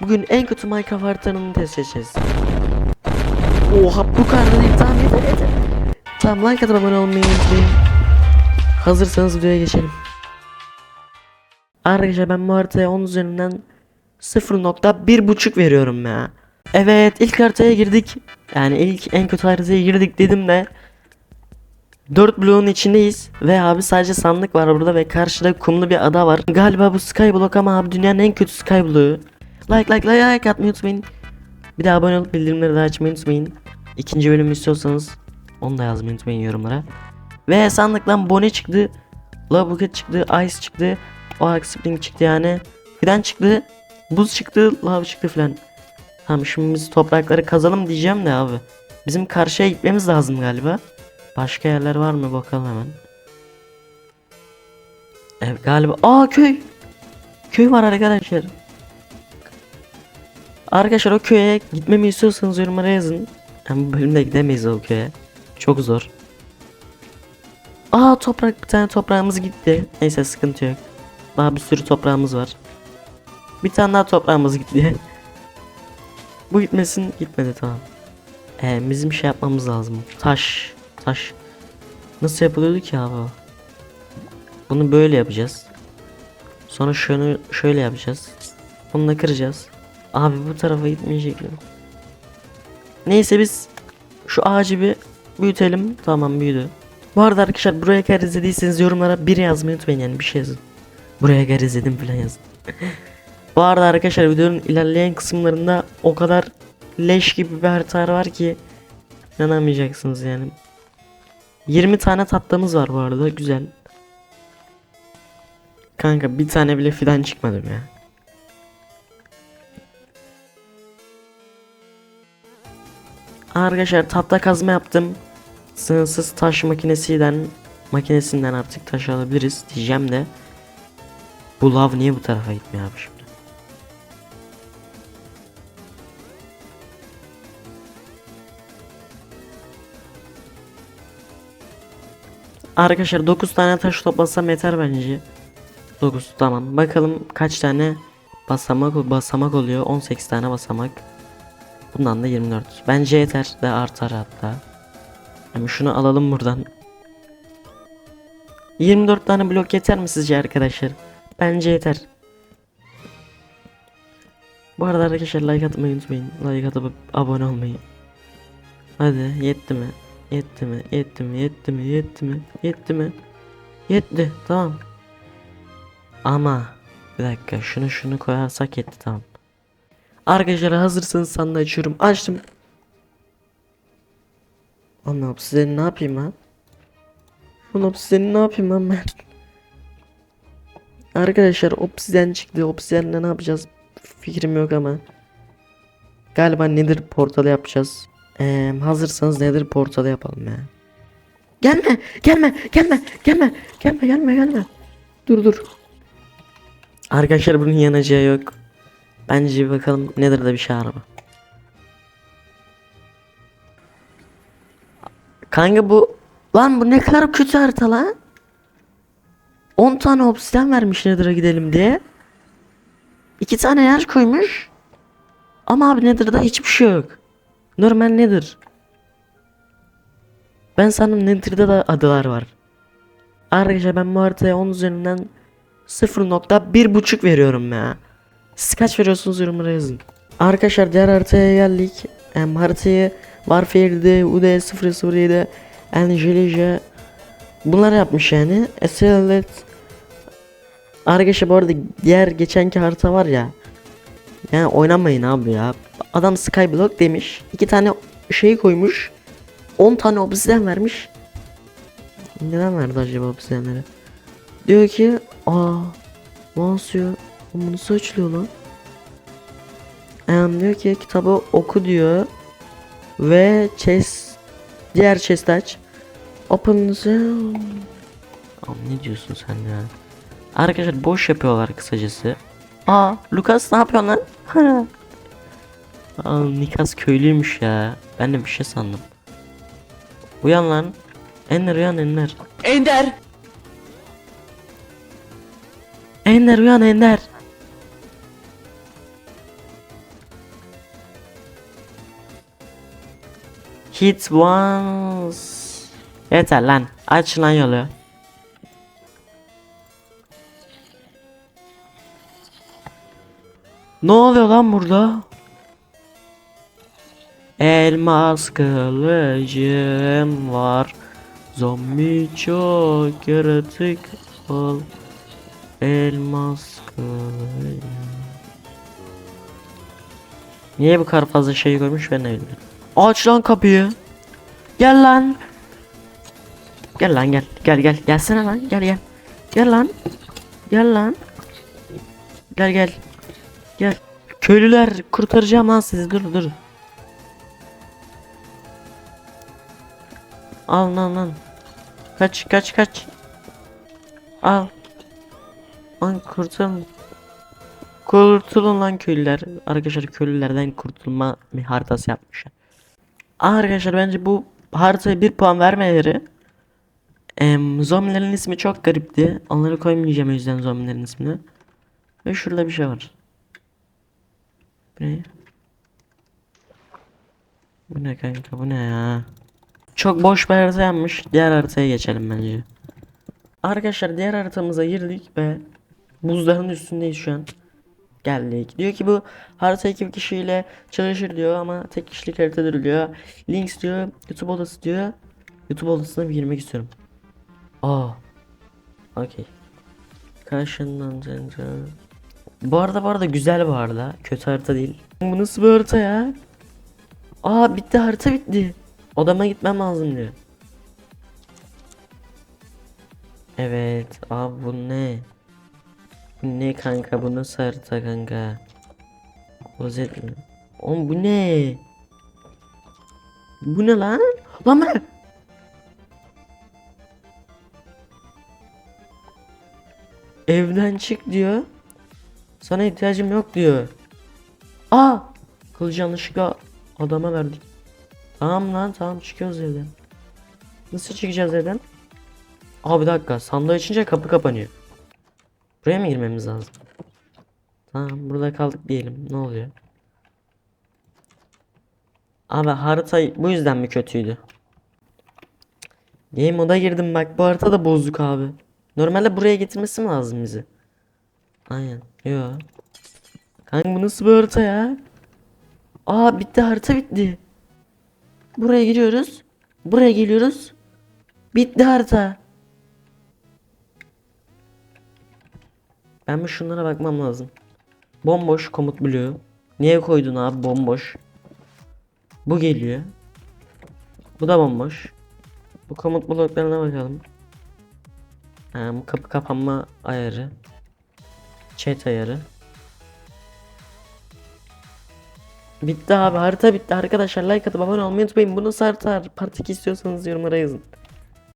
Bugün en kötü Minecraft haritanını test edeceğiz. Oha bu kadar da değil tamam yeter yeter. Tamam like atıp abone olmayı unutmayın. Hazırsanız videoya geçelim. Arkadaşlar ben bu haritaya 10 üzerinden 0.1.5 veriyorum ya. Evet ilk haritaya girdik. Yani ilk en kötü haritaya girdik dedim de 4 bloğun içindeyiz ve abi sadece sandık var burada ve karşıda kumlu bir ada var. Galiba bu Skyblock ama abi dünyanın en kötü Skyblock'u. Like like like like atmayı unutmayın. Bir de abone olup bildirimleri de açmayı unutmayın. İkinci bölüm istiyorsanız onu da yazmayı unutmayın yorumlara. Ve sandıktan Bonnie çıktı. Love çıktı. Ice çıktı. Oak Spring çıktı yani. Fidan çıktı. Buz çıktı. Lava çıktı filan. Tamam şimdi biz toprakları kazalım diyeceğim de abi. Bizim karşıya gitmemiz lazım galiba. Başka yerler var mı bakalım hemen. Evet galiba. Aa köy. Köy var arkadaşlar. Arkadaşlar o köye gitmemi istiyorsanız yorumlara yazın. Yani bu bölümde gidemeyiz o köye. Çok zor. Aa toprak bir tane toprağımız gitti. Neyse sıkıntı yok. Daha bir sürü toprağımız var. Bir tane daha toprağımız gitti. Bu gitmesin gitmedi tamam. Ee, bizim şey yapmamız lazım. Taş. Taş. Nasıl yapılıyordu ki abi? Bunu böyle yapacağız. Sonra şunu şöyle yapacağız. Bunu da kıracağız. Abi bu tarafa gitmeyecek mi? Neyse biz şu ağacı bir büyütelim. Tamam büyüdü. Bu arada arkadaşlar buraya kadar izlediyseniz yorumlara bir yazmayı unutmayın yani bir şey yazın. Buraya kadar izledim falan yazın. Bu arada arkadaşlar videonun ilerleyen kısımlarında o kadar leş gibi bir harita var ki inanamayacaksınız yani. 20 tane tatlımız var bu arada güzel. Kanka bir tane bile fidan çıkmadım ya. Arkadaşlar tahta kazma yaptım. Sınırsız taş makinesinden makinesinden artık taş alabiliriz diyeceğim de. Bu lav niye bu tarafa gitmiyor abi şimdi? Arkadaşlar 9 tane taş toplasam yeter bence. 9 tamam. Bakalım kaç tane basamak basamak oluyor. 18 tane basamak. Bundan da 24. Bence yeter de artar hatta. Yani şunu alalım buradan. 24 tane blok yeter mi sizce arkadaşlar? Bence yeter. Bu arada arkadaşlar like atmayı unutmayın. Like atıp abone olmayı. Hadi yetti mi? Yetti mi? Yetti mi? Yetti mi? Yetti mi? Yetti mi? Yetti. Tamam. Ama bir dakika şunu şunu koyarsak yetti tamam. Arkadaşlar hazırsanız sandığı açıyorum. Açtım. Ama obsidiyeni ne yapayım ha? Bunu obsidiyeni ne yapayım lan ben? Arkadaşlar obsidiyen çıktı. Obsidiyenle ne yapacağız? Fikrim yok ama. Galiba nedir portalı yapacağız. Ee, hazırsanız nedir portalı yapalım ya. Gelme, gelme, gelme, gelme, gelme, gelme, gelme. Dur dur. Arkadaşlar bunun yanacağı yok. Bence bir bakalım nedir de bir şey araba. Kanka bu lan bu ne kadar kötü harita lan. 10 tane obsidian vermiş Nether'a gidelim diye. 2 tane yer koymuş. Ama abi Nether'da hiçbir şey yok. Normal nedir? Ben sanırım Nether'da da adalar var. Arkadaşlar ben bu haritaya 10 üzerinden 0.1.5 veriyorum ya. Siz kaç veriyorsunuz yorumlara yazın. Arkadaşlar diğer haritaya geldik. Hem haritayı Warfare'de, UD007, Angelica bunlar yapmış yani. Eselet Arkadaşlar bu arada diğer geçenki harita var ya. Yani oynamayın abi ya. Adam Skyblock demiş. iki tane şey koymuş. 10 tane obsidian vermiş. Neden verdi acaba obsidianları? Diyor ki aa nasıl ya? Bu nasıl açılıyor lan? Em diyor ki kitabı oku diyor. Ve chest diğer chest aç. Open the Abi ne diyorsun sen ya? Arkadaşlar boş yapıyorlar kısacası. Aa Lucas ne yapıyorsun lan? Aa Nikas köylüymüş ya. Ben de bir şey sandım. Uyan lan. Ender uyan Ender. Ender! Ender uyan Ender. Hit once. Yeter lan. Aç lan yolu. Ne oluyor lan burada? Elmas kılıcım var. Zombi çok yaratık ol. Elmas kılıcım. Niye bu kadar fazla şey görmüş ben de bilmiyorum. Aç lan kapıyı. Gel lan. Gel lan gel. Gel gel. Gelsene lan. Gel gel. Gel lan. Gel lan. Gel gel. Gel. Köylüler kurtaracağım lan sizi. Dur dur. Al lan lan. Kaç kaç kaç. Al. Lan kurtulun. Kurtulun lan köylüler. Arkadaşlar köylülerden kurtulma haritası yapmışlar. Arkadaşlar bence bu haritaya bir puan vermeleri em, zombilerin ismi çok garipti. Onları koymayacağım o yüzden zombilerin ismini. Ve şurada bir şey var. Bu ne? Bu ne kanka bu ne ya? Çok boş bir harita yapmış. Diğer haritaya geçelim bence. Arkadaşlar diğer haritamıza girdik ve buzların üstündeyiz şu an. Geldik. Diyor ki bu harita iki kişiyle çalışır diyor ama tek kişilik haritadır diyor. Links diyor. YouTube odası diyor. YouTube odasına bir girmek istiyorum. Aa. Okey. Karşından sence. Bu arada bu arada güzel bu arada. Kötü harita değil. Bu nasıl bir harita ya? Aa bitti harita bitti. Odama gitmem lazım diyor. Evet. Abi bu ne? Bu ne kanka? Bu nasıl harita kanka? Rozet mi? Oğlum bu ne? Bu ne lan? Lan ne? Evden çık diyor. Sana ihtiyacım yok diyor. Aa! Kılıcı yanlışlıkla adama verdik. Tamam lan tamam çıkıyoruz evden. Nasıl çıkacağız evden? Aa bir dakika sandığı açınca kapı kapanıyor. Buraya mı girmemiz lazım? Tamam burada kaldık diyelim. Ne oluyor? Abi harita bu yüzden mi kötüydü? Game moda girdim bak bu harita da bozduk abi. Normalde buraya getirmesi mi lazım bizi? Aynen. Yo. Kanka bu nasıl bir harita ya? Aa bitti harita bitti. Buraya giriyoruz. Buraya geliyoruz. Bitti harita. Ben bir şunlara bakmam lazım. Bomboş komut bloğu. Niye koydun abi bomboş? Bu geliyor. Bu da bomboş. Bu komut bloklarına bakalım. Ha, kapı kapanma ayarı. Chat ayarı. Bitti abi harita bitti arkadaşlar like atıp abone olmayı unutmayın. Bu nasıl harita part 2 istiyorsanız yorumlara yazın.